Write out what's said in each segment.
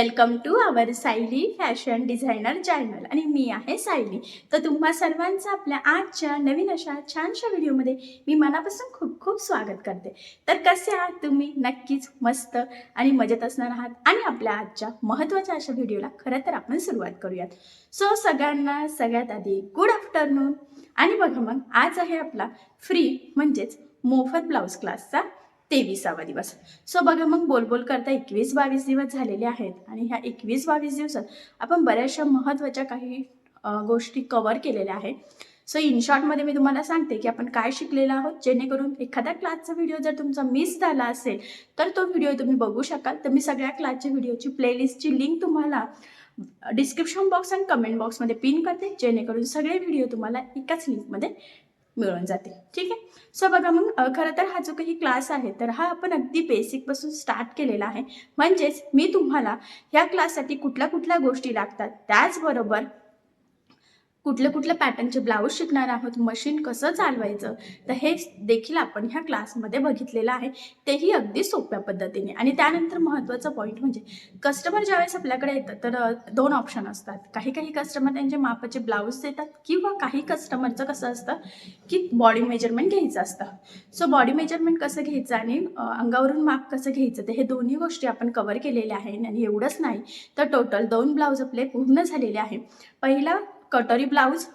Welcome to our Sayali fashion designer channel. आणि मी आहे सायली. तर तुम्हा सर्वांचं आपल्या आजच्या नवीन अशा छानशा व्हिडिओमध्ये मी मनापासून खूप खूप स्वागत करते. तर कसे आहात तुम्ही? नक्कीच मस्त आणि मजेत असणार आहात. आणि आपल्या आजच्या महत्त्वाच्या अशा व्हिडिओला खरं तर आपण सुरुवात करूयात. सो सगळ्यांना सगळ्यात आधी गुड आफ्टरनून आणि बघा मग आज आहे आपला फ्री म्हणजेच मोफत ब्लाऊज क्लासचा तेविसावा दिवस. सो बघा मग बोलबोल करता एकवीस बावीस दिवस झालेले आहेत आणि ह्या एकवीस बावीस दिवसात आपण बऱ्याचशा महत्त्वाच्या काही गोष्टी कवर केलेल्या आहेत. सो इन शॉर्टमध्ये मी तुम्हाला सांगते की आपण काय शिकलेलो आहोत जेणेकरून एखाद्या क्लासचा व्हिडिओ जर तुमचा मिस झाला असेल तर तो व्हिडिओ तुम्ही बघू शकाल. तर मी सगळ्या क्लासच्या व्हिडिओची प्लेलिस्टची लिंक तुम्हाला डिस्क्रिप्शन बॉक्स आणि कमेंट बॉक्समध्ये पिन करते जेणेकरून सगळे व्हिडिओ तुम्हाला एकाच लिंकमध्ये मिळून जाते. ठीक आहे? सो बघा मग खरं तर हा जो काही क्लास आहे तर हा आपण अगदी बेसिकपासून स्टार्ट केलेला आहे. म्हणजेच मी तुम्हाला ह्या क्लाससाठी कुठल्या कुठल्या गोष्टी लागतात त्याचबरोबर कुठल्या कुठल्या पॅटर्नचे ब्लाऊज शिकणार आहोत मशीन कसं चालवायचं? तर हे देखील आपण ह्या क्लासमध्ये बघितलेलं आहे. तेही अगदी सोप्या पद्धतीने. आणि त्यानंतर महत्त्वाचा पॉईंट म्हणजे कस्टमर ज्यावेळेस आपल्याकडे येतं तर दोन ऑप्शन असतात. काही काही कस्टमर त्यांचे मापाचे ब्लाऊज देतात किंवा काही कस्टमरचं कसं असतं की बॉडी मेजरमेंट घ्यायचं असतं. सो बॉडी मेजरमेंट कसं घ्यायचं आणि अंगावरून माप कसं घ्यायचं तर हे दोन्ही गोष्टी आपण कवर केलेल्या आहे आणि एवढंच नाही तर टोटल दोन ब्लाऊज आपले पूर्ण झालेले आहे. पहिला कटोरी ब्लाऊज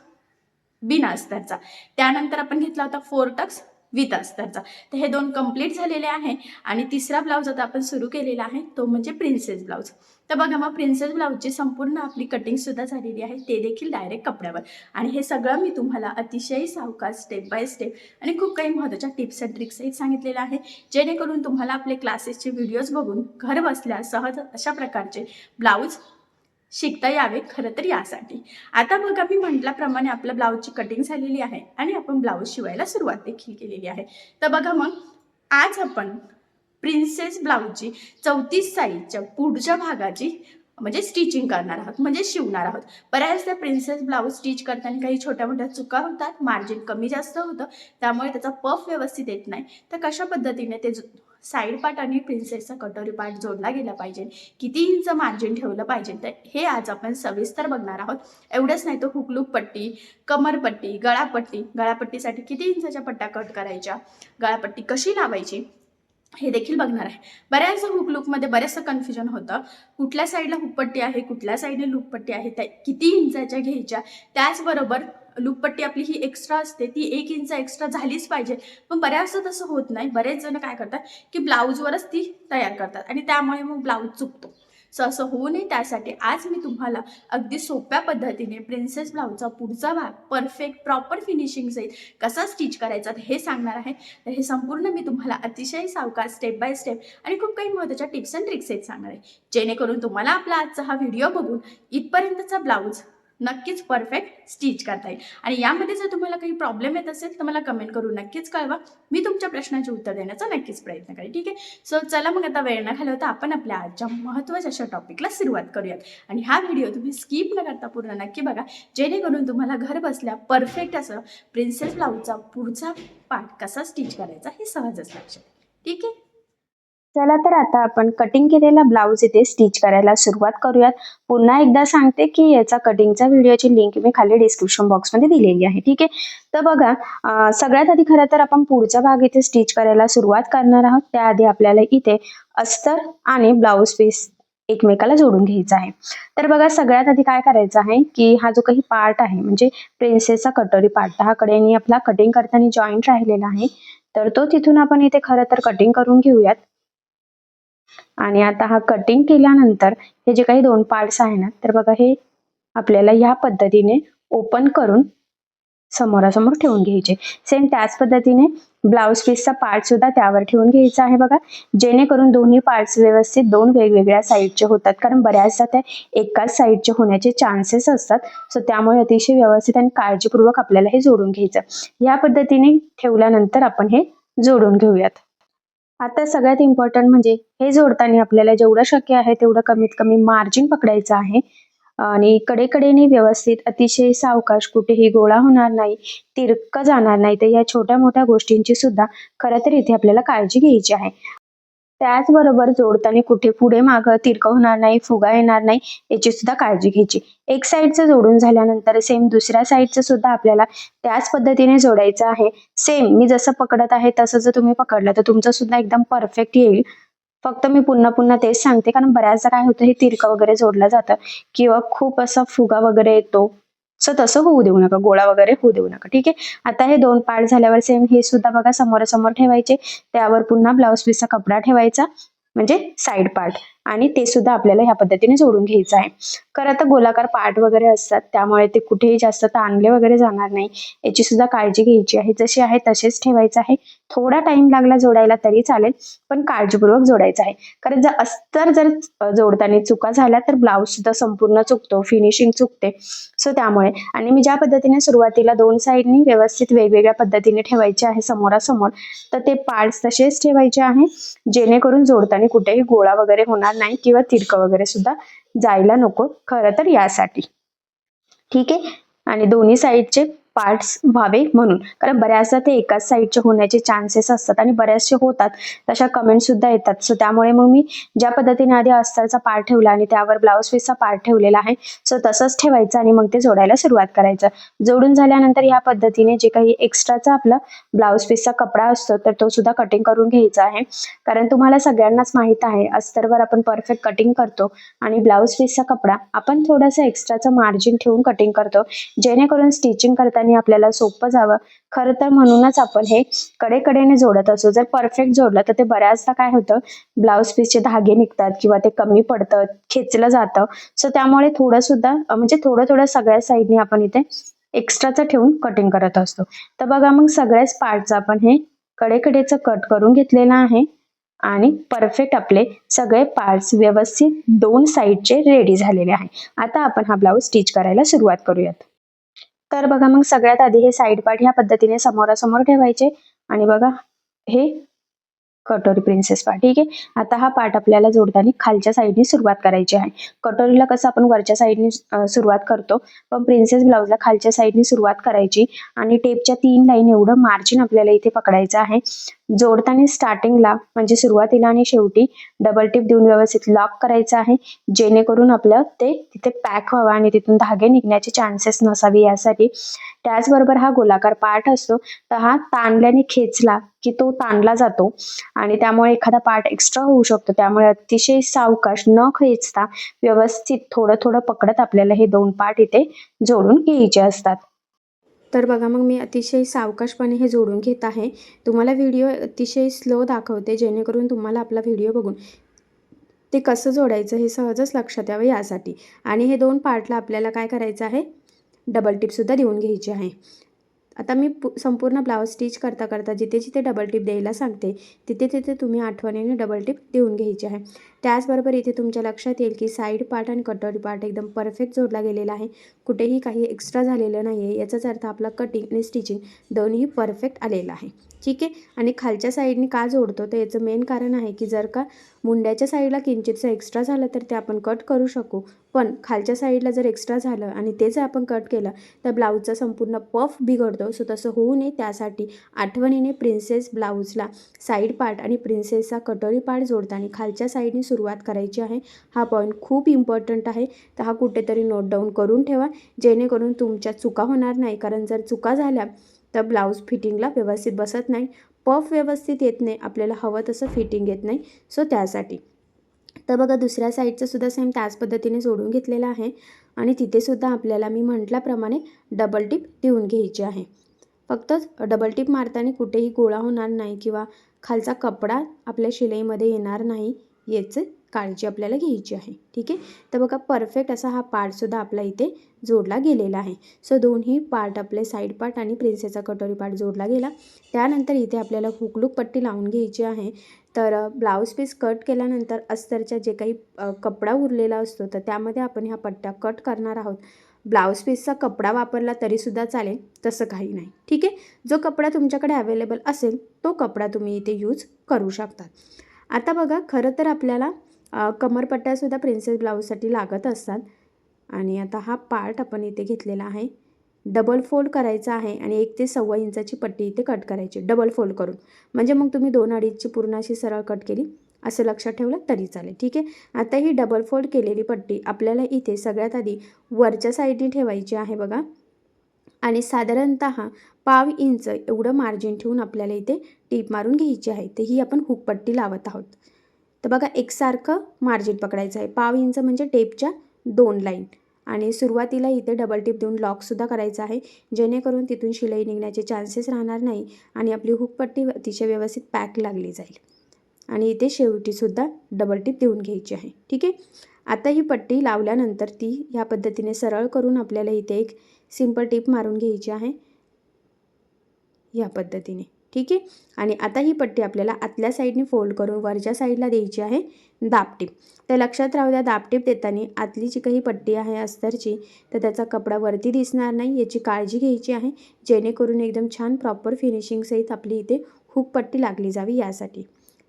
बिना अस्तरचा. त्यानंतर आपण घेतला होता फोर टक्स विथ अस्तरचा. तर हे दोन कंप्लीट झालेले आहे आणि तिसरा ब्लाऊज आता आपण सुरू केलेला आहे तो म्हणजे प्रिन्सेस ब्लाऊज तर बघा मग प्रिन्सेस ब्लाऊजची संपूर्ण आपली कटिंगसुद्धा झालेली आहे ते देखील डायरेक्ट कपड्यावर. आणि हे सगळं मी तुम्हाला अतिशय सावकाश स्टेप बाय स्टेप आणि खूप काही महत्त्वाच्या टिप्स अँड ट्रिक्सही सांगितलेल्या आहे जेणेकरून तुम्हाला आपले क्लासेसचे व्हिडिओज बघून घर बसल्या सहज अशा प्रकारचे ब्लाऊज शिकता यावे खरं तर यासाठी. आता बघा मी म्हटल्याप्रमाणे आपल्या ब्लाऊजची कटिंग झालेली आहे आणि आपण ब्लाऊज शिवायला सुरुवात देखील केलेली आहे. तर बघा मग आज आपण प्रिन्सेस ब्लाऊजची चौतीस साईजच्या पुढच्या भागाची म्हणजे स्टिचिंग करणार आहोत म्हणजे शिवणार आहोत. बऱ्याचदा प्रिन्सेस ब्लाऊज स्टिच करताना काही छोट्या मोठ्या चुका होतात मार्जिन कमी जास्त होतं त्यामुळे त्याचा पफ व्यवस्थित येत नाही. तर कशा पद्धतीने ते साईड पार्ट आणि प्रिन्सेसचा कटोरी पार्ट जोडला गेला पाहिजे. किती इंच मार्जिन ठेवलं पाहिजे? तर हे आज आपण सविस्तर बघणार आहोत. एवढंच नाही तर हुकलूक पट्टी कमरपट्टी गळापट्टी गळापट्टीसाठी किती इंचाच्या पट्ट्या कट करायच्या? गळापट्टी कशी लावायची? हे देखील बघणार आहे. बऱ्याचदा हुक लुकमध्ये बरेचसं कन्फ्युजन होतं. कुठल्या साईडला हुकपट्टी आहे कुठल्या साईडने लुकपट्टी आहे त्या किती इंचाच्या घ्यायच्या? त्याचबरोबर लूपपट्टी आपली ही एक्स्ट्रा असते ती एक इंच एक्स्ट्रा झालीच पाहिजे. पण बऱ्याचदा तसं होत नाही. बरेच जण काय करतात की ब्लाऊजवरच ती तयार करतात आणि त्यामुळे मग ब्लाऊज चुकतो. सो असं होऊ नये त्यासाठी. आज मी तुम्हाला अगदी सोप्या पद्धतीने प्रिन्सेस ब्लाऊजचा पुढचा भाग परफेक्ट प्रॉपर फिनिशिंग सहित कसा स्टिच करायचा हे सांगणार आहे. तर हे संपूर्ण मी तुम्हाला अतिशय सावकाश स्टेप बाय स्टेप आणि खूप काही महत्त्वाच्या टिप्स अँड ट्रिक्स आहेत सांगणार आहे. जेणेकरून तुम्हाला आपला आजचा हा व्हिडिओ बघून इथपर्यंतचा ब्लाऊज नक्कीच परफेक्ट स्टिच करता येईल. आणि यामध्ये जर तुम्हाला काही प्रॉब्लेम येत असेल तर मला कमेंट करून नक्कीच कळवा. मी तुमच्या प्रश्नाचे उत्तर देण्याचा नक्कीच प्रयत्न करेन ठीक आहे? सो चला मग आता वेळ न घालवता आपण आपल्या आजच्या महत्त्वाच्या अशा टॉपिकला सुरुवात करूयात. आणि हा व्हिडिओ तुम्ही स्किप न करता पूर्ण नक्की बघा. जेणेकरून तुम्हाला घर बसल्या परफेक्ट असं प्रिन्सेस ब्लाऊजचा पुढचा पार्ट कसा स्टिच करायचा हे सहजच लक्षात ठीक आहे? चला तर आता आपण कटिंग केलेला ब्लाऊज इथे स्टिच करायला सुरुवात करूयात. पुन्हा एकदा सांगते की याचा कटिंगचा व्हिडिओची लिंक मी खाली डिस्क्रिप्शन बॉक्समध्ये दिलेली आहे. ठीक आहे? तर बघा सगळ्यात आधी खरं तर आपण पुढचा भाग इथे स्टिच करायला सुरुवात करणार आहोत. त्याआधी आपल्याला इथे अस्तर आणि ब्लाऊज पीस एकमेकाला जोडून घ्यायचा आहे. तर बघा सगळ्यात आधी काय करायचं आहे की हा जो काही पार्ट आहे म्हणजे प्रिन्सेसचा कटोरी पार्ट हा कडेने आपला कटिंग करताना जॉईंट राहिलेला आहे. तर तो तिथून आपण इथे खरं तर कटिंग करून घेऊयात. आणि आता हा कटिंग केल्यानंतर हे जे काही दोन पार्ट्स आहे ना तर बघा हे आपल्याला ह्या पद्धतीने ओपन करून समोरासमोर ठेवून घ्यायचे. सेम त्याच पद्धतीने ब्लाऊज पीसचा पार्ट सुद्धा त्यावर ठेवून घ्यायचा आहे बघा. जेणेकरून दोन्ही पार्ट्स व्यवस्थित दोन वेगवेगळ्या साईडचे होतात. कारण बऱ्याचदा त्या एकाच साईडचे होण्याचे चान्सेस असतात. सो त्यामुळे अतिशय व्यवस्थित आणि काळजीपूर्वक आपल्याला हे जोडून घ्यायचं. या पद्धतीने ठेवल्यानंतर आपण हे जोडून घेऊयात. आता सगळ्यात इम्पॉर्टंट म्हणजे हे जोडताना आपल्याला जेवढं शक्य आहे तेवढं कमीत कमी मार्जिन पकडायचं आहे. आणि कडेकडेने व्यवस्थित अतिशय सावकाश कुठेही गोळा होणार नाही तिरकं जाणार नाही तर या छोट्या मोठ्या गोष्टींची सुद्धा खरं तर इथे आपल्याला काळजी घ्यायची आहे. त्याचबरोबर जोडताना कुठे पुढे मागं तिरकं होणार नाही फुगा येणार नाही याची सुद्धा काळजी घ्यायची. एक साईडचं जोडून झाल्यानंतर सेम दुसऱ्या साईडचं सुद्धा आपल्याला त्याच पद्धतीने जोडायचं आहे. सेम मी जसं पकडत आहे तसं जर तुम्ही पकडलं तर तुमचं सुद्धा एकदम परफेक्ट येईल. फक्त मी पुन्हा पुन्हा तेच सांगते कारण बऱ्याचदा काय होतं हे तिरकं वगैरे जोडलं जातं किंवा खूप असा फुगा वगैरे येतो. सो तसं होऊ देऊ नका गोळा वगैरे होऊ देऊ नका. ठीक आहे? आता हे दोन पार्ट झाल्यावर सेम हे सुद्धा बघा समोरासमोर ठेवायचे. त्यावर पुन्हा ब्लाऊज पीसचा कपडा ठेवायचा. म्हणजे साईड पार्ट आणि ते सुद्धा आपल्याला ह्या पद्धतीने जोडून घ्यायचं आहे. खरं तर गोलाकार पार्ट वगैरे असतात त्यामुळे ते कुठेही जास्त ताणले वगैरे जाणार नाही. याची सुद्धा काळजी घ्यायची आहे. जशी आहे तसेच ठेवायचं आहे. थोडा टाइम लागला जोडायला तरी चालेल पण काळजीपूर्वक जोडायचं आहे. कारण जर अस्तर जर जोडताना चुका झाल्या तर ब्लाऊज सुद्धा संपूर्ण चुकतो फिनिशिंग चुकते. सो त्यामुळे आणि मी ज्या पद्धतीने सुरुवातीला दोन साईडनी व्यवस्थित वेगवेगळ्या पद्धतीने ठेवायचे आहे समोरासमोर तर ते पार्ट्स तसेच ठेवायचे आहे जेणेकरून जोडताना कुठेही गोळा वगैरे होणार नाही किंवा तिरकं वगैरे सुद्धा जायला नको. खरं तर यासाठी. ठीक आहे? आणि दोन्ही साईडचे पार्ट्स व्हावे म्हणून. कारण बऱ्याचदा ते एकाच साईडचे होण्याचे चान्सेस असतात आणि बऱ्याचशे होतात. तशा कमेंट सुद्धा येतात. सो त्यामुळे मग मी ज्या पद्धतीने आधी अस्तरचा पार्ट ठेवला आणि त्यावर ब्लाऊज पीसचा पार्ट ठेवलेला आहे सो तसंच ठेवायचं आणि मग ते जोडायला सुरुवात करायचं. जोडून झाल्यानंतर या पद्धतीने जे काही एक्स्ट्राचा आपला ब्लाऊज पीसचा कपडा असतो तर तो सुद्धा कटिंग करून घ्यायचा आहे. कारण तुम्हाला सगळ्यांनाच माहीत आहे अस्तरवर आपण परफेक्ट कटिंग करतो आणि ब्लाऊज पीसचा कपडा आपण थोडासा एक्स्ट्राचं मार्जिन ठेवून कटिंग करतो. जेणेकरून स्टिचिंग करताना आपल्याला सोपं जावं. खरं तर म्हणूनच आपण हे कडेकडेने जोडत असतो जर परफेक्ट जोडलं तर ते बऱ्याचदा काय होतं? ब्लाऊज पीसचे धागे निघतात किंवा ते कमी पडतं खेचलं जातं. सो त्यामुळे थोडं सुद्धा म्हणजे थोडं थोडं सगळ्या साईडने आपण इथे एक्स्ट्राचं ठेवून कटिंग करत असतो. तर बघा मग सगळ्याच पार्टचं आपण हे कडेकडेचं कट करून घेतलेलं आहे. आणि परफेक्ट आपले सगळे पार्ट्स व्यवस्थित दोन साईडचे रेडी झालेले आहे. आता आपण हा ब्लाऊज स्टिच करायला सुरुवात करूयात. तर बघा मग सगळ्यात आधी हे साईड पार्ट ह्या पद्धतीने समोरासमोर ठेवायचे. आणि बघा हे कटोरी प्रिन्सेस पार्ट ठीक आहे? आता हा पार्ट आपल्याला जोडताना खालच्या साईडने सुरुवात करायची आहे. कटोरीला कसं आपण वरच्या साईडने सुरुवात करतो पण प्रिन्सेस ब्लाऊजला खालच्या साईडने सुरुवात करायची. आणि टेपच्या तीन लाईन एवढं मार्जिन आपल्याला इथे पकडायचं आहे. जोडताना स्टार्टिंगला म्हणजे सुरुवातीला आणि शेवटी डबल टिप देऊन व्यवस्थित लॉक करायचं आहे. जेणेकरून आपलं ते तिथे पॅक व्हावं आणि तिथून धागे निघण्याचे चान्सेस नसावे यासाठी. त्याचबरोबर हा गोलाकार पार्ट असतो तर हा ताणल्याने खेचला की तो ताणला जातो. आणि त्यामुळे एखादा पार्ट एक्स्ट्रा होऊ शकतो. त्यामुळे अतिशय सावकाश न खेचता व्यवस्थित थोडं थोडं पकडत आपल्याला हे दोन पार्ट इथे जोडून घ्यायचे असतात. तर बघा मग मी अतिशय सावकाशपणे हे जोडून घेत आहे. तुम्हाला व्हिडिओ अतिशय स्लो दाखवते जेणेकरून तुम्हाला आपला व्हिडिओ बघून ते कसं जोडायचं हे सहजच लक्षात यावं यासाठी. आणि हे दोन पार्टला आपल्याला काय करायचं आहे? डबल टिपसुद्धा देऊन घ्यायची आहे. आता मी पु संपूर्ण ब्लाऊज स्टिच करता करता जिथे जिथे डबल टिप द्यायला सांगते तिथे तिथे तुम्ही आठवणीने डबल टिप देऊन घ्यायची आहे. त्याचबरोबर इथे तुमच्या लक्षात येईल की साईड पार्ट आणि कटोरी पार्ट एकदम परफेक्ट जोडला गेलेला आहे. कुठेही काही एक्स्ट्रा झालेलं नाही आहे याचाच अर्थ आपला कटिंग आणि स्टिचिंग दोन्ही परफेक्ट आलेलं आहे. ठीक आहे? आणि खालच्या साईडने का जोडतो? तर याचं मेन कारण आहे की जर का मुंड्याच्या साईडला किंचितचं एक्स्ट्रा झालं तर ते आपण कट करू शकू. पण खालच्या साईडला जर एक्स्ट्रा झालं आणि ते जर आपण कट केलं तर ब्लाऊजचा संपूर्ण पफ बिघडतो. सो तसं होऊ नये. त्यासाठी आठवणीने प्रिन्सेस ब्लाऊजला साईड पार्ट आणि प्रिन्सेसचा कटोरी पार्ट जोडताना खालच्या साईडने सुरुवात करायची आहे. हा पॉईंट खूप इम्पॉर्टंट आहे. तर हा कुठेतरी नोट डाऊन करून ठेवा. जेणेकरून तुमच्या चुका होणार नाही. कारण जर चुका झाल्या तर ब्लाऊज फिटिंगला व्यवस्थित बसत नाही. पफ व्यवस्थित येत नाही. आपल्याला हवं तसं फिटिंग येत नाही. सो त्यासाठी. तर बघा दुसऱ्या साईडचं सुद्धा सेम त्याच पद्धतीने जोडून घेतलेलं आहे. आणि तिथेसुद्धा आपल्याला मी म्हटल्याप्रमाणे डबल टिप देऊन घ्यायची आहे. फक्त डबल टिप मारताना कुठेही गोळा होणार नाही किंवा खालचा कपडा आपल्या शिलाईमध्ये येणार नाही. याचे काळजी आपल्याला घ्यायची आहे. ठीक आहे? तर बघा परफेक्ट असा हा पार्टसुद्धा आपला इथे जोडला गेलेला आहे. सो दोन्ही पार्ट आपले साईड पार्ट आणि प्रिन्सेसचा कटोरी पार्ट जोडला गेला. त्यानंतर इथे आपल्याला हुकलूक पट्टी लावून घ्यायची आहे. तर ब्लाऊज पीस कट केल्यानंतर अस्तरच्या जे काही कपडा उरलेला असतो तर त्यामध्ये आपण ह्या पट्ट्या कट करणार आहोत. ब्लाऊज पीसचा कपडा वापरला तरीसुद्धा चालेल तसं काही नाही. ठीक आहे? जो कपडा तुमच्याकडे अवेलेबल असेल तो कपडा तुम्ही इथे यूज करू शकतात आता बघा खरं तर आपल्याला कमरपट्ट्यासुद्धा प्रिन्सेस ब्लाऊजसाठी लागत असतात. आणि आता हा पार्ट आपण इथे घेतलेला आहे. डबल फोल्ड करायचा आहे आणि एक ते सव्वा इंचाची पट्टी इथे कट करायची. डबल फोल्ड करून. म्हणजे मग तुम्ही दोन अडीचची पूर्ण अशी सरळ कट केली. असं लक्षात ठेवलं तरी चालेल. ठीक आहे? आता ही डबल फोल्ड केलेली पट्टी आपल्याला इथे सगळ्यात आधी वरच्या साईडने ठेवायची आहे बघा. आणि साधारणत पाव इंच एवढं मार्जिन ठेवून आपल्याला इथे टीप मारून घ्यायची आहे. तर ही आपण हुकपट्टी लावत आहोत. तर बघा एकसारखं मार्जिन पकडायचं आहे. पाव इंच म्हणजे टेपच्या दोन लाईन आणि सुरुवातीला इथे डबल टिप देऊन लॉकसुद्धा करायचं आहे. जेणेकरून तिथून शिलाई निघण्याचे चान्सेस राहणार नाही आणि आपली हुकपट्टी अतिशय व्यवस्थित पॅक लागली जाईल. आणि इथे शेवटीसुद्धा डबल टिप देऊन घ्यायची आहे. ठीक आहे? आता ही पट्टी लावल्यानंतर ती ह्या पद्धतीने सरळ करून आपल्याला इथे एक सिंपल टिप मारून घ्यायची आहे या पद्धतीने. ठीक आहे? आणि आता ही पट्टी आपल्याला आतल्या साईडने फोल्ड करून वरच्या साईडला द्यायची आहे दाबटीप तर लक्षात राहू द्या दाबटीप देताना आतली जी काही पट्टी आहे अस्तरची तर त्याचा कपडा वरती दिसणार नाही याची काळजी घ्यायची आहे जेणेकरून एकदम छान प्रॉपर फिनिशिंगसहित आपली इथे हुक पट्टी लागली जावी यासाठी.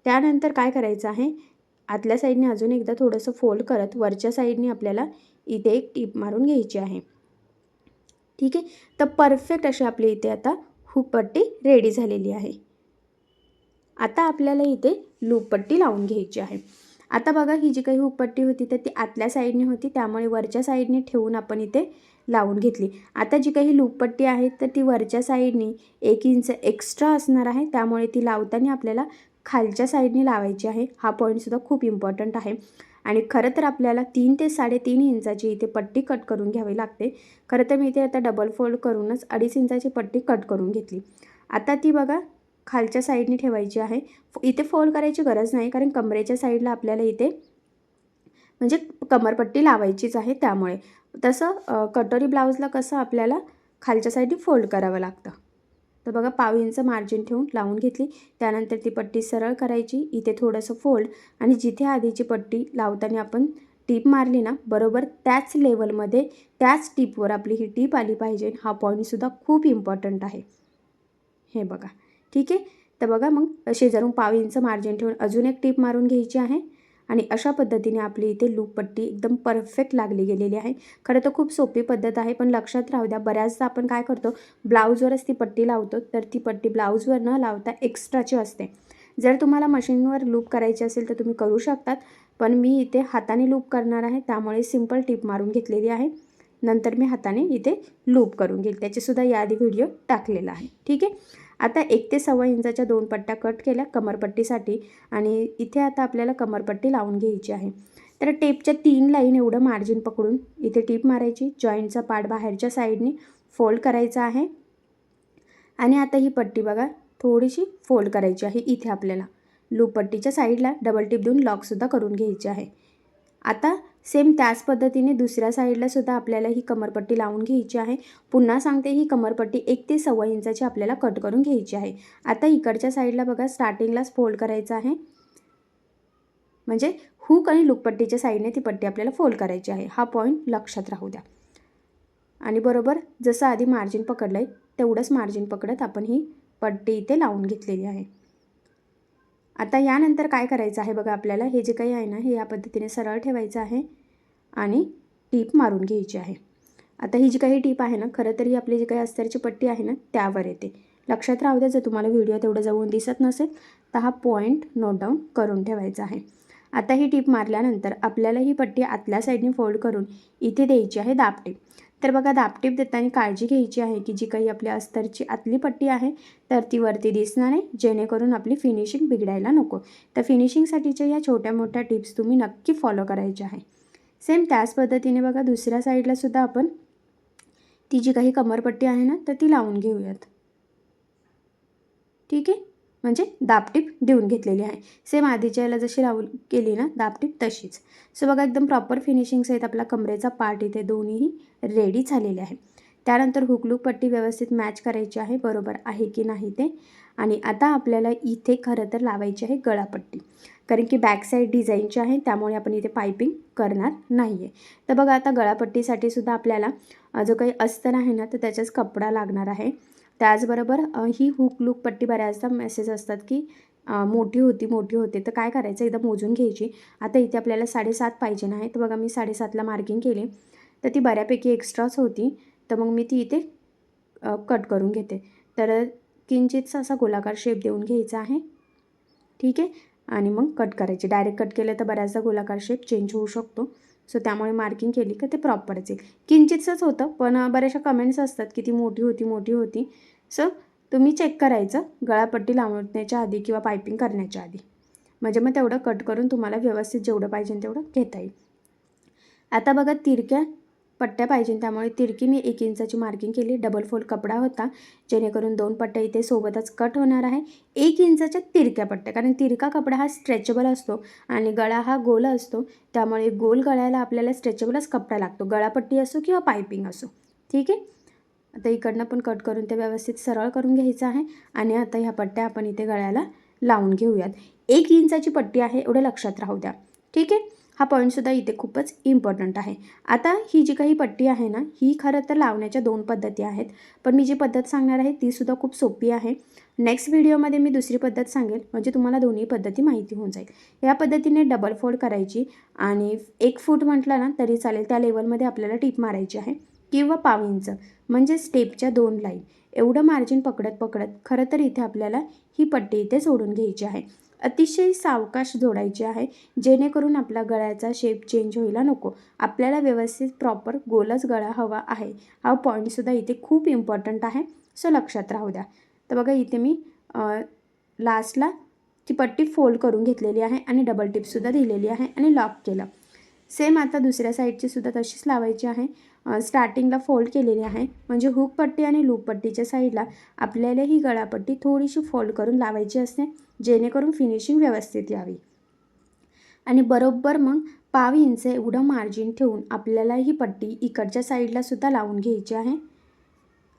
त्यानंतर काय करायचं आहे? आतल्या साईडने अजून एकदा थोडंसं फोल्ड करत वरच्या साईडने आपल्याला इथे एक टीप मारून घ्यायची आहे. ठीक आहे? तर परफेक्ट अशी आपली इथे आता हुकपट्टी रेडी झालेली आहे. आता आपल्याला इथे लूपपट्टी लावून घ्यायची आहे. आता बघा ही जी काही हुकपट्टी होती तर ती आतल्या साईडने होती त्यामुळे वरच्या साईडने ठेवून आपण इथे लावून घेतली. आता जी काही लूपपट्टी आहे तर ती वरच्या साईडने एक इंच एक्स्ट्रा असणार आहे. त्यामुळे ती लावताना आपल्याला खालच्या साईडने लावायची आहे. हा पॉईंटसुद्धा खूप इम्पॉर्टंट आहे. आणि खरं तर आपल्याला तीन ते साडेतीन इंचाची इथे पट्टी कट करून घ्यावी लागते. खरं तर मी इथे आता डबल फोल्ड करूनच अडीच इंचाची पट्टी कट करून घेतली. आता ती बघा खालच्या साईडने ठेवायची आहे. इथे फोल्ड करायची गरज नाही कारण कमरेच्या साईडला आपल्याला इथे म्हणजे कमरपट्टी लावायचीच आहे त्यामुळे. तसं कटोरी ब्लाऊजला कसं आपल्याला खालच्या साईडने फोल्ड करावं लागतं. तर बघा पाव इंच मार्जिन ठेवून लावून घेतली. त्यानंतर ती पट्टी सरळ करायची. इथे थोडंसं फोल्ड आणि जिथे आधीची पट्टी लावताना आपण टीप मारली ना बरोबर त्याच लेवलमध्ये त्याच टीपवर आपली ही टीप आली पाहिजे. हा पॉईंटसुद्धा खूप इम्पॉर्टंट आहे. हे बघा. ठीक आहे? तर बघा मग शेजारून पाव इंच मार्जिन ठेवून अजून एक टीप मारून घ्यायची आहे. आणि अशा पद्धतीने आपली इथे लूप पट्टी एकदम परफेक्ट लागली गेलेली आहे. खरं तर खूप सोपी पद्धत आहे पण लक्षात राहू द्या बऱ्याचदा आपण काय करतो ब्लाऊजवरच ती पट्टी लावतो तर ती पट्टी ब्लाऊजवर न लावता एक्स्ट्राची असते. जर तुम्हाला मशीनवर लूप करायची असेल तर तुम्ही करू शकतात पण मी इथे हाताने लूप करणार आहे त्यामुळे सिंपल टीप मारून घेतलेली आहे. नंतर मी हाताने इथे लूप करून घेईल त्याचेसुद्धा याआधी व्हिडिओ टाकलेला आहे. ठीक आहे? आता एक ते सव्वा इंचाच्या दोन पट्ट्या कट केल्या कमरपट्टीसाठी आणि इथे आता आपल्याला कमरपट्टी लावून घ्यायची आहे. तर टेपच्या तीन लाईन एवढं मार्जिन पकडून इथे टीप मारायची. जॉईंटचा पार्ट बाहेरच्या साईडने फोल्ड करायचा आहे. आणि आता ही पट्टी बघा थोडीशी फोल्ड करायची आहे इथे आपल्याला. लूपपट्टीच्या साईडला डबल टिप देऊन लॉकसुद्धा करून घ्यायची आहे. आता सेम त्याच पद्धतीने दुसऱ्या साईडला सुद्धा आपल्याला ही कमरपट्टी लावून घ्यायची आहे. पुन्हा सांगते ही कमरपट्टी एक ते सव्वा इंचाची आपल्याला कट करून घ्यायची आहे. आता इकडच्या साईडला बघा स्टार्टिंगलाच फोल्ड करायचं आहे. म्हणजे हुक आणि लुकपट्टीच्या साईडने ती पट्टी आपल्याला फोल्ड करायची आहे. हा पॉईंट लक्षात राहू द्या. आणि बरोबर जसं आधी मार्जिन पकडलं आहे तेवढंच मार्जिन पकडत आपण ही पट्टी इथे लावून घेतलेली आहे. आता यानंतर काय करायचं आहे बघा आपल्याला? हे जे काही आहे ना हे या पद्धतीने सरळ ठेवायचं आहे आणि टीप मारून घ्यायची आहे. आता ही जी काही टीप आहे ना खरं तर ही आपली जी काही अस्तरची पट्टी आहे ना त्यावर येते. लक्षात राहू द्या जर तुम्हाला व्हिडिओ तेवढं जवळून दिसत नसेल तर हा पॉईंट नोट डाऊन करून ठेवायचा आहे. आता ही टीप मारल्यानंतर आपल्याला ही पट्टी आतल्या साईडने फोल्ड करून इथे द्यायची आहे दाबटीप तर बघा दापटीप देताना काळजी घ्यायची आहे की जी काही आपल्या अस्तरची आतली पट्टी आहे तर ती वरती दिसणार नाही जेणेकरून आपली फिनिशिंग बिघडायला नको. तर फिनिशिंगसाठीच्या या छोट्या मोठ्या टिप्स तुम्ही नक्की फॉलो करायच्या आहे. सेम त्याच पद्धतीने बघा दुसऱ्या साईडलासुद्धा आपण ती जी काही कमरपट्टी आहे ना तर ती लावून घेऊयात. ठीक आहे? म्हणजे दाबटीप देऊन घेतलेली आहे. सेम आधीच्या याला जशी लावून केली ना दाबटीप तशीच. सो बघा एकदम प्रॉपर फिनिशिंग सहित आपला कमरेचा पार्ट इथे दोन्हीही रेडी झालेले आहे त्यानंतर हुकलूक पट्टी व्यवस्थित मॅच करायची आहे बरोबर आहे की नाही ते? आणि आता आपल्याला इथे खरं तर लावायची आहे गळापट्टी. कारण की बॅक साईड डिझाईनची आहे त्यामुळे आपण इथे पायपिंग करणार नाही आहे तर बघा आता गळापट्टीसाठी सुद्धा आपल्याला जो काही अस्तर आहे ना तर त्याच्याच कपडा लागणार आहे. त्याचबरोबर ही हुक लूक पट्टी बऱ्याचदा मेसेज असतात की मोठी होती मोठी होते. तर काय करायचं? एकदा मोजून घ्यायची. आता इथे आपल्याला साडेसात पाहिजे नाही तर बघा मी साडेसातला मार्किंग केली. तर ती बऱ्यापैकी एक्स्ट्राच होती. तर मग मी ती इथे कट करून घेते. तर किंचितचा असा गोलाकार शेप देऊन घ्यायचा आहे. ठीक आहे? आणि मग कट करायची. डायरेक्ट कट केलं तर बऱ्याचदा गोलाकार शेप चेंज होऊ शकतो. सो त्यामुळे मार्किंग केली का ते प्रॉपरच येईल किंचितच होतं पण बऱ्याचशा कमेंट्स असतात की ती मोठी होती मोठी होती. सो तुम्ही चेक करायचं गळापट्टी लावण्याच्या आधी किंवा पायपिंग करण्याच्या आधी. म्हणजे मग तेवढं कट करून तुम्हाला व्यवस्थित जेवढं पाहिजे तेवढं घेता येईल. आता बघा तिरक्या पट्ट्या पाहिजे त्यामुळे तिरकी मी एक इंचाची मार्किंग केली. डबल फोल्ड कपडा होता. जेणेकरून दोन पट्ट्या इथे सोबतच कट होणार आहे. एक इंचाच्या तिरक्या पट्ट्या कारण तिरका कपडा हा स्ट्रेचेबल असतो आणि गळा हा गोल असतो. त्यामुळे गोल गळ्याला आपल्याला स्ट्रेचेबलच कपडा लागतो. गळापट्टी असो किंवा पायपिंग असो. ठीक आहे? आता इकडनं पण कट करून ते व्यवस्थित सरळ करून घ्यायचं आहे आणि आता ह्या पट्ट्या आपण इथे गळ्याला लावून घेऊयात. एक इंचाची पट्टी आहे एवढं लक्षात राहू द्या. ठीक आहे? हा पॉईंटसुद्धा इथे खूपच इम्पॉर्टंट आहे. आता ही जी काही पट्टी आहे ना ही खरं तर लावण्याच्या दोन पद्धती आहेत. पण मी जी पद्धत सांगणार आहे तीसुद्धा खूप सोपी आहे. नेक्स्ट व्हिडिओमध्ये मी दुसरी पद्धत सांगेल म्हणजे तुम्हाला दोन्ही पद्धती माहिती होऊन जाईल. या पद्धतीने डबल फोल्ड करायची आणि एक फूट म्हटलं ना तरी चालेल. त्या लेवलमध्ये आपल्याला टीप मारायची आहे. किंवा पाव इंच म्हणजे स्टेपच्या दोन लाईन एवढं मार्जिन पकडत पकडत खरं तर इथे आपल्याला ही पट्टी इथे सोडून घ्यायची आहे. अतिशय सावकाश जोडायची आहे जेणेकरून आपला गळ्याचा शेप चेंज व्हायला नको. आपल्याला व्यवस्थित प्रॉपर गोलच गळा हवा आहे. हा पॉईंटसुद्धा इथे खूप इम्पॉर्टंट आहे. सो लक्षात राहू द्या. तर बघा इथे मी लास्टला ती पट्टी फोल्ड करून घेतलेली आहे आणि डबल टिपसुद्धा दिलेली आहे आणि लॉक केलं. सेम आता दुसऱ्या साईडची सुद्धा तशीच लावायची आहे. स्टार्टिंगला फोल्ड केलेली आहे. म्हणजे हुक पट्टी आणि लूप पट्टीच्या साईडला आपल्याला ही गळापट्टी थोडीशी फोल्ड करून लावायची असते जेणेकरून फिनिशिंग व्यवस्थित यावी. आणि बरोबर मग पाव इंच एवढं मार्जिन ठेवून आपल्याला ही पट्टी इकडच्या साईडला सुद्धा लावून घ्यायची आहे.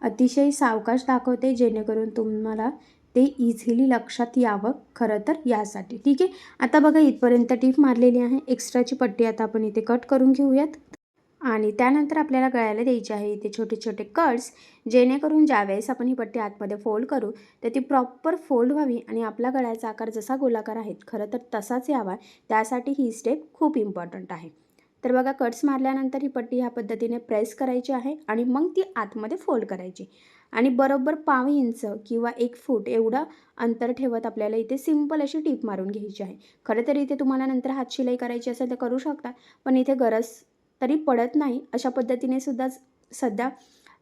अतिशय सावकाश दाखवते जेणेकरून तुम्हाला ते इझिली लक्षात यावं खरं तर यासाठी. ठीक आहे? आता बघा इथपर्यंत टीप मारलेली आहे. एक्स्ट्राची पट्टी आता आपण इथे कट करून घेऊयात. आणि त्यानंतर आपल्याला गळ्याला द्यायचे आहे इथे छोटे छोटे कट्स जेणेकरून ज्यावेळेस आपण ही पट्टी आतमध्ये फोल्ड करू तर ती प्रॉपर फोल्ड व्हावी आणि आपला गळ्याचा आकार जसा गोलाकार आहे खरं तर तसाच यावा. त्यासाठी ही स्टेप खूप इम्पॉर्टंट आहे. तर बघा कट्स मारल्यानंतर ही पट्टी ह्या पद्धतीने प्रेस करायची आहे आणि मग ती आतमध्ये फोल्ड करायची. आणि बरोबर पाव इंच किंवा एक फूट एवढं अंतर ठेवत आपल्याला इथे सिंपल अशी टीप मारून घ्यायची आहे. खरं तर इथे तुम्हाला नंतर हात शिलाई करायची असेल तर करू शकता पण इथे गरज तरी पडत नाही. अशा पद्धतीने सुद्धा सध्या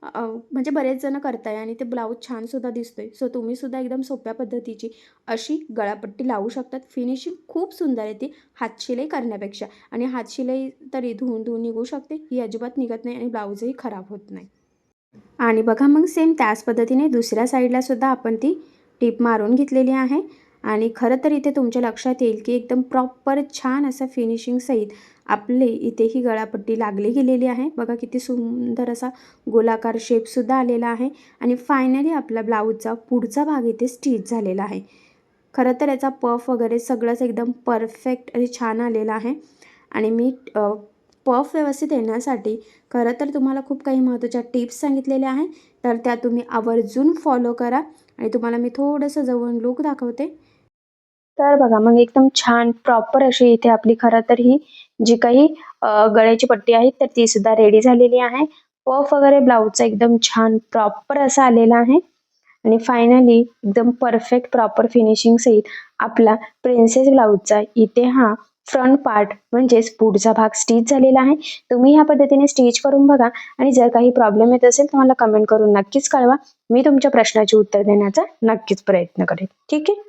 म्हणजे बरेच जण करताय आणि ते ब्लाऊज छानसुद्धा दिसतो आहे सो तुम्हीसुद्धा एकदम सोप्या पद्धतीची अशी गळापट्टी लावू शकतात. फिनिशिंग खूप सुंदर येते हातशिलाई करण्यापेक्षा. आणि हातशिलाई तरी धुवून धुवून निघू शकते. ही अजिबात निघत नाही आणि ब्लाऊजही खराब होत नाही. आणि बघा मग सेम त्याच पद्धतीने दुसऱ्या साईडलासुद्धा आपण ती टीप मारून घेतलेली आहे. आणि खरं तर इथे तुमच्या लक्षात येईल की एकदम प्रॉपर छान असं फिनिशिंग सहित आपले इथे ही गळापट्टी लागली गेलेली आहे. बघा किती सुंदर असा गोलाकार शेपसुद्धा आलेला आहे आणि फायनली आपला ब्लाऊजचा पुढचा भाग इथे स्टिच झालेला आहे. खरं तर याचा पफ वगैरे सगळंच एकदम परफेक्ट आणि छान आलेला आहे. आणि मी पफ व्यवस्थित येण्यासाठी खरं तर तुम्हाला खूप काही महत्त्वाच्या टिप्स सांगितलेल्या आहे. तर त्या तुम्ही आवर्जून फॉलो करा आणि तुम्हाला मी थोडंसं जवळ लुक दाखवते. तर बघा मग एकदम छान प्रॉपर अशी इथे आपली खरं तर ही जी काही गळ्याची पट्टी आहे तर ती सुद्धा रेडी झालेली आहे. पफ वगैरे ब्लाऊजचा एकदम छान प्रॉपर असा आलेला आहे. आणि फायनली एकदम परफेक्ट प्रॉपर फिनिशिंग सहित आपला प्रिन्सेस ब्लाऊजचा इथे हा फ्रंट पार्ट म्हणजेच पुढचा भाग स्टिच झालेला आहे. तुम्ही ह्या पद्धतीने स्टिच करून बघा आणि जर काही प्रॉब्लेम येत असेल तर मला कमेंट करून नक्कीच कळवा. मी तुमच्या प्रश्नाचे उत्तर देण्याचा नक्कीच प्रयत्न करेन. ठीक आहे?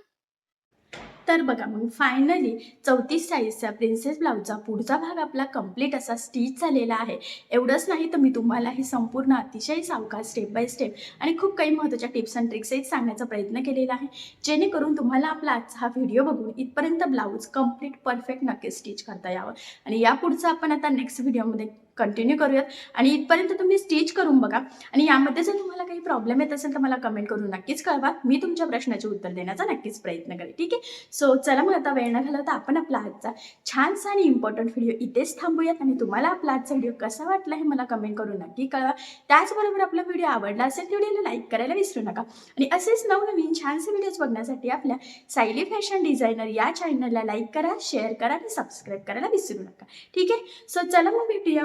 तर बघा मग फायनली चौतीस साईजचा प्रिन्सेस ब्लाऊजचा पुढचा भाग आपला कंप्लीट असा स्टिच झालेला आहे. एवढंच नाही तर मी तुम्हाला हे संपूर्ण अतिशय सावकार स्टेप बाय स्टेप आणि खूप काही महत्त्वाच्या टिप्स अँड ट्रिक्सही सांगण्याचा प्रयत्न केलेला आहे. जेणेकरून तुम्हाला आपला आजचा हा व्हिडिओ बघून इथपर्यंत ब्लाऊज कंप्लीट परफेक्ट नक्की स्टिच करता यावं. आणि यापुढचं आपण आता नेक्स्ट व्हिडिओमध्ये कंटिन्यू करूयात. आणि इथपर्यंत तुम्ही स्टिच करून बघा. आणि यामध्ये जर तुम्हाला काही प्रॉब्लेम येत असेल तर मला कमेंट करून नक्कीच कळवा. मी तुमच्या प्रश्नाचे उत्तर देण्याचा नक्कीच प्रयत्न करेन. ठीक आहे? सो चला मग आता वेळ न घालवता आपण आपला आजचा छानसा आणि इम्पॉर्टंट व्हिडिओ इथेच थांबूयात. आणि तुम्हाला आपला आजचा व्हिडिओ कसा वाटला हे मला कमेंट करून नक्की कळवा. त्याचबरोबर आपला व्हिडिओ आवडला असेल व्हिडिओला लाईक करायला विसरू नका. आणि असेच नवनवीन छानसे व्हिडिओज बघण्यासाठी आपल्या सायली फॅशन डिझायनर या चॅनलला लाईक करा शेअर करा आणि सबस्क्राईब करायला विसरू नका. ठीक आहे? सो चला मग भेटूया